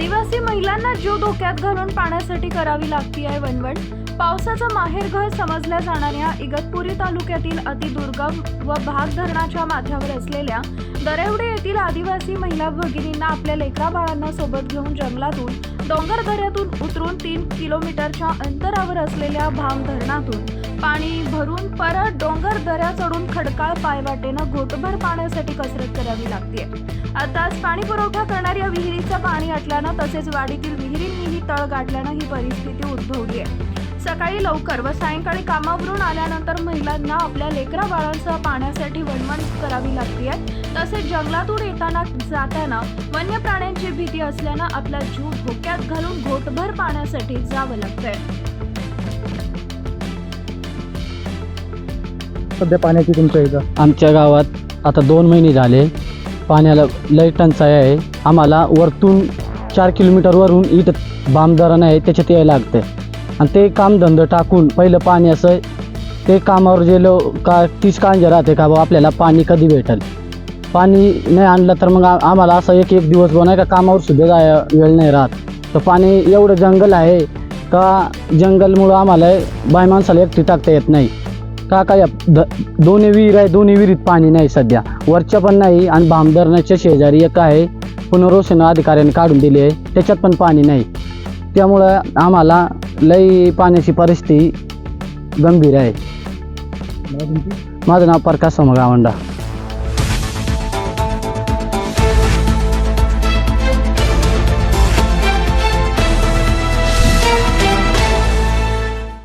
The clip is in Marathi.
आदिवासी महिलांना जीव धोक्यात घालून पाण्यासाठी करावी लागती आहे वणवण. पावसाचं माहेरघर समजल्या जाणाऱ्या इगतपुरी तालुक्यातील अतिदुर्गम व भाग धरणाच्या माथ्यावर असलेल्या दरेवडे येथील आदिवासी महिला भगिनींना आपल्या लेकरा बाळांना सोबत घेऊन जंगलातून डोंगर दऱ्यातून उतरून तीन किलोमीटरच्या अंतरावर असलेल्या भाग धरणातून पाणी भरून परत डोंगर दऱ्या चढून खडकाळ पायवाटेनं घोटभर पाण्यासाठी कसरत करावी लागते आताच पाणी पुरवठा करणाऱ्या विहिरीचं पाणी आटल्यानं तसेच वाडीतील विहिरींनीही तळ गाठल्यानं ही परिस्थिती उद्भवली आहे. सकाळी लवकर व सायंकाळी कामावरून आल्यानंतर महिलांना आपल्या लेकरा बाळांसह पाण्यासाठी वणवण करावी लागते तसेच जंगलातून येताना जाताना वन्य प्राण्यांची भीती असल्यानं आपला जीव धोक्यात घालून घोटभर पाण्यासाठी जावं लागतंय. सध्या पाण्याची तुमच्या इथं? आमच्या गावात आता दोन महिने झाले. पाण्याला लय टंचाई आहे. आम्हाला वरतून चार किलोमीटरवरून इथं बामदारण आहे त्याच्यात यायला लागतं आणि ते कामधंदं टाकून पहिलं पाणी असं ते कामावर गेलो का तीच कांजे राहते का बा आपल्याला पाणी कधी भेटेल? पाणी नाही आणलं तर मग आम्हाला असं एक एक दिवस नाही का कामावर सुद्धा जाय वेळ नाही राहत. तर पाणी एवढं जंगल आहे का जंगलमुळं आम्हाला बाय माणसाला एकटी टाकता येत नाही. का काय द दोन्ही विहीर आहे दोन्ही विहिरीत पाणी नाही सध्या. वरच्या पण नाही आणि भामधरणाच्या शेजारी एक आहे. पुनर्वसन अधिकाऱ्याने काढून दिली आहे. त्याच्यात पण पाणी नाही. त्यामुळं आम्हाला लई पाण्याची परिस्थिती गंभीर आहे. माझं नाव प्रकाश समगावंडा.